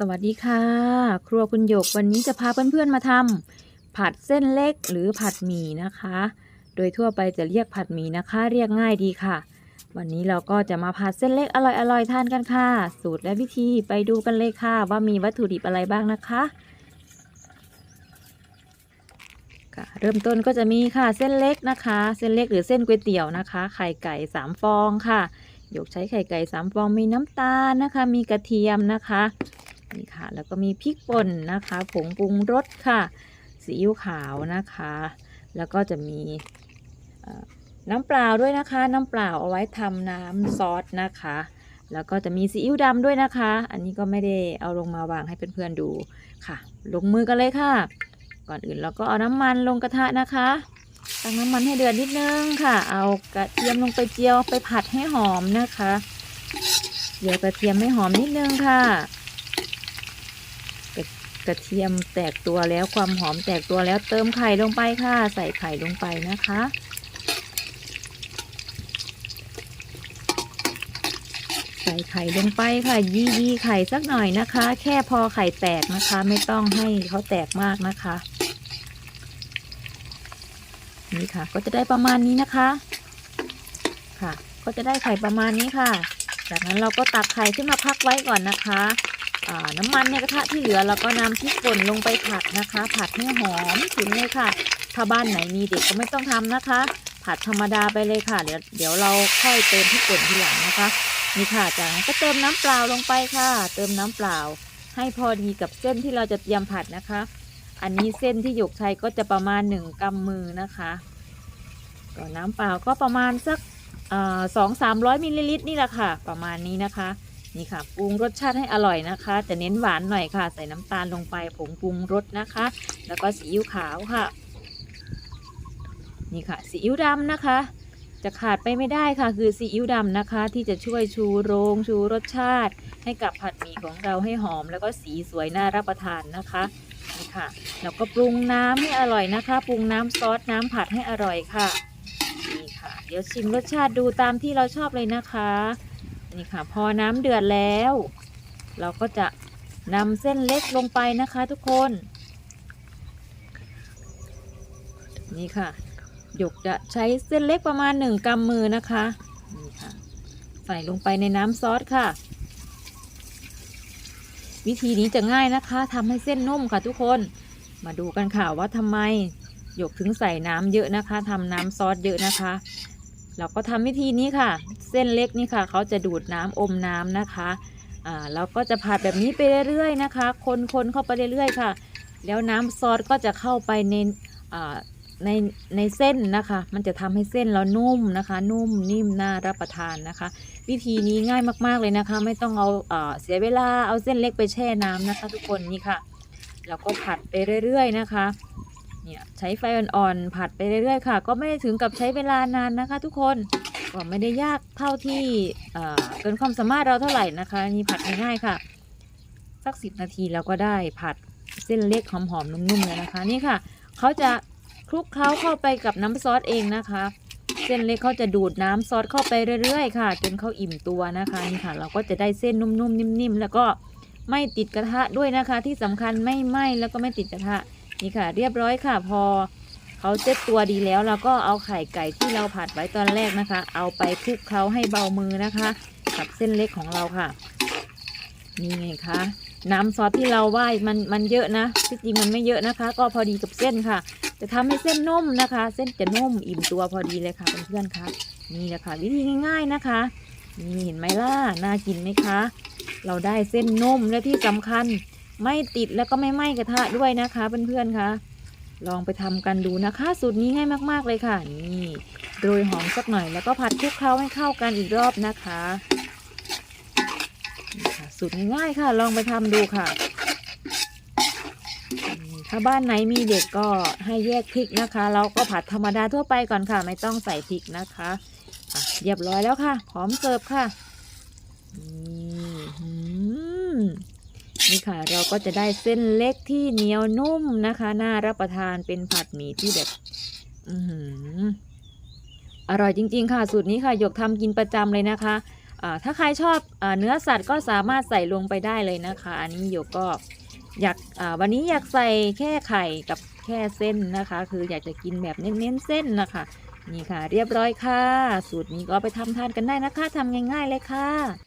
สวัสดีค่ะ ครัวคุณหยกวันนี้จะพาเพื่อนๆมาทำผัดเส้นเล็กหรือผัดหมี่นะคะ โดยทั่วไปจะเรียกผัดหมี่นะคะ เรียกง่ายดีค่ะ วันนี้เราก็จะมาผัดเส้นเล็กอร่อยๆทานกันค่ะ สูตรและวิธีไปดูกันเลยค่ะ ว่ามีวัตถุดิบอะไรบ้างนะคะค่ะเริ่มต้นก็จะมีค่ะเส้นเล็กนะคะ เส้นเล็กหรือเส้นก๋วยเตี๋ยวนะคะ ไข่ไก่สามฟองค่ะยกใช้ไข่ไก่สามฟองมีน้ำตาลนะคะ มีกระเทียมนะคะ แล้วก็มีพริกป่นนะคะ ผงปรุงรสค่ะซีอิ๊วขาวนะคะ แล้วก็จะมีน้ำเปล่าด้วยนะคะ น้ำเปล่าเอาไว้ทำน้ำซอสนะคะ แล้วก็จะมีซีอิ๊วดำด้วยนะคะ อันนี้ก็ไม่ได้เอาลงมาวางให้เพื่อนๆดูค่ะ ลงมือกันเลยค่ะ ก่อนอื่นเราก็เอาน้ำมันลงกระทะนะคะตั้งน้ำมันให้เดือดนิดนึงค่ะ เอากระเทียมลงไปเจียวไปผัดให้หอมนะคะเจียวกระเทียมให้หอมนิดนึงค่ะ กระเทียมแตกตัวแล้วความหอมแตกตัวแล้วเติมไข่ลงไปค่ะ ใส่ไข่ลงไปนะคะ ใส่ไข่ลงไปค่ะยียีไข่สักหน่อยนะคะ แค่พอไข่แตกนะคะ ไม่ต้องให้เขาแตกมากนะคะ นี่ค่ะ ก็จะได้ประมาณนี้นะคะ ค่ะ ก็จะได้ไข่ประมาณนี้ค่ะ จากนั้นเราก็ตักไข่ขึ้นมาพักไว้ก่อนนะคะ น้ำมันในกระทะที่เหลือเราก็นำพริกป่นลงไปผัดนะคะ ผัดให้หอมถึงเลยค่ะ ถ้าบ้านไหนมีเด็กก็ไม่ต้องทำนะคะ ผัดธรรมดาไปเลยค่ะ เดี๋ยวเดี๋ยวเราค่อยเติมพริกป่นทีหลังนะคะ นี่ค่ะจากนั้นก็เติมน้ำเปล่าลงไปค่ะ เติมน้ำเปล่า ให้พอดีกับเส้นที่เราจะเตรียมผัดนะคะ อันนี้เส้นที่หยกใช้ก็จะประมาณหนึ่งกำมือนะคะก็น้ำเปล่าก็ประมาณสักสองสามร้อยมิลลิลิตรนี่แหละค่ะ ประมาณนี้นะคะ นี่ค่ะปรุงรสชาติให้อร่อยนะคะ จะเน้นหวานหน่อยค่ะ ใส่น้ำตาลลงไปผงปรุงรสนะคะ แล้วก็ซีอิ๊วขาวค่ะ นี่ค่ะซีอิ๊วดำนะคะ จะขาดไปไม่ได้ค่ะ คือซีอิ๊วดำนะคะ ที่จะช่วยชูโรงชูรสชาติ ให้กับผัดหมี่ของเราให้หอม แล้วก็สีสวยน่ารับประทานนะคะนี่ค่ะแล้วก็ปรุงน้ำให้อร่อยนะคะ ปรุงน้ำซอสน้ำผัดให้อร่อยค่ะนี่ค่ะ เดี๋ยวชิมรสชาติดูตามที่เราชอบเลยนะคะ นี่ค่ะ พอน้ำเดือดแล้ว เราก็จะนำเส้นเล็กลงไปนะคะทุกคน นี่ค่ะ หยกจะใช้เส้นเล็กประมาณหนึ่งกำมือนะคะนี่ค่ะ ใส่ลงไปในน้ำซอสค่ะ วิธีนี้จะง่ายนะคะทำให้เส้นนุ่มค่ะทุกคน มาดูกันค่ะว่าทำไมหยกถึงใส่น้ำเยอะนะคะทำน้ำซอสเยอะนะคะ เราก็ทำวิธีนี้ค่ะ เส้นเล็กนี่ค่ะเขาจะดูดน้ำอมน้ำนะคะอ่าเราก็จะผัดแบบนี้ไปเรื่อยๆนะคะ คนๆเข้าไปเรื่อยๆค่ะ แล้วน้ำซอสก็จะเข้าไปในอ่าในในเส้นนะคะ มันจะทำให้เส้นเรานุ่มนะคะ นุ่มนิ่มน่ารับประทานนะคะ วิธีนี้ง่ายมากๆเลยนะคะ ไม่ต้องเอาเอ่อเสียเวลาเอาเส้นเล็กไปแช่น้ำนะคะ ทุกคนนี่ค่ะ แล้วก็ผัดไปเรื่อย ๆ นะคะ เนี่ยใช้ไฟอ่อนๆผัดไปเรื่อยๆค่ะ ก็ไม่ได้ถึงกับใช้เวลานานนะคะ ทุกคนก็ไม่ได้ยากเท่าที่เกินความสามารถเราเท่าไหร่นะคะนี่ผัดง่ายๆค่ะ สักสิบนาทีเราก็ได้ผัดเส้นเล็กหอมๆนุ่มๆเลยนะคะ นี่ค่ะเขาจะคลุกเคล้าเข้าไปกับน้ำซอสเองนะคะ เส้นเล็กเขาจะดูดน้ำซอสเข้าไปเรื่อยๆค่ะจนเขาอิ่มตัวนะคะนี่ค่ะ เราก็จะได้เส้นนุ่มๆนิ่มๆแล้วก็ไม่ติดกระทะด้วยนะคะ ที่สำคัญไม่ไหม้แล้วก็ไม่ติดกระทะ นี่ค่ะ เรียบร้อยค่ะพอเขาเซ็ตตัวดีแล้วเราก็เอาไข่ไก่ที่เราผัดไว้ตอนแรกนะคะ เอาไปคลุกเคล้าให้เบามือนะคะกับเส้นเล็กของเราค่ะนี่ไงคะน้ำซอสที่เราว่ายมันมันเยอะนะที่จริงมันไม่เยอะนะคะ ก็พอดีกับเส้นค่ะ จะทำให้เส้นนุ่มนะคะ เส้นจะนุ่มอิ่มตัวพอดีเลยค่ะเพื่อนๆคะนี่แหละค่ะ วิธีง่าย ๆนะคะนี่เห็นไหมล่ะน่ากินไหมคะ เราได้เส้นนุ่มและที่สำคัญ ไม่ติดแล้วก็ไม่ไหม้กระทะด้วยนะคะเพื่อนๆคะลองไปทำกันดูนะคะสูตรนี้ง่ายมากๆเลยค่ะนี่โรยหอมสักหน่อยแล้วก็ผัดคลุกเคล้าให้เข้ากันอีกรอบนะคะสูตรง่ายๆค่ะ ลองไปทำดูค่ะ ถ้าบ้านไหนมีเด็กก็ให้แยกพริกนะคะเราก็ผัดธรรมดาทั่วไปก่อนค่ะ ไม่ต้องใส่พริกนะคะะเรียบร้อยแล้วค่ะพร้อมเสิร์ฟค่ะนี่ นี่ค่ะ เราก็จะได้เส้นเล็กที่เหนียวนุ่มนะคะน่ารับประทานเป็นผัดหมี่ที่แบบอือหือร่อยจริง ๆ ค่ะ สูตรนี้ค่ะหยกทำกินประจำเลยนะคะถ้าใครชอบอเนื้อสัตว์ก็สามารถใส่ลงไปได้เลยนะคะ อันนี้โยกก็อยากวันนี้อยากใส่แค่ไข่กับแค่เส้นนะคะ คืออยากจะกินแบบเน้นๆเส้นนะคะนี่ค่ะ เรียบร้อยค่ะ สูตรนี้ก็เอาไปทำทานกันได้นะคะทำง่าย ๆ เลยค่ะ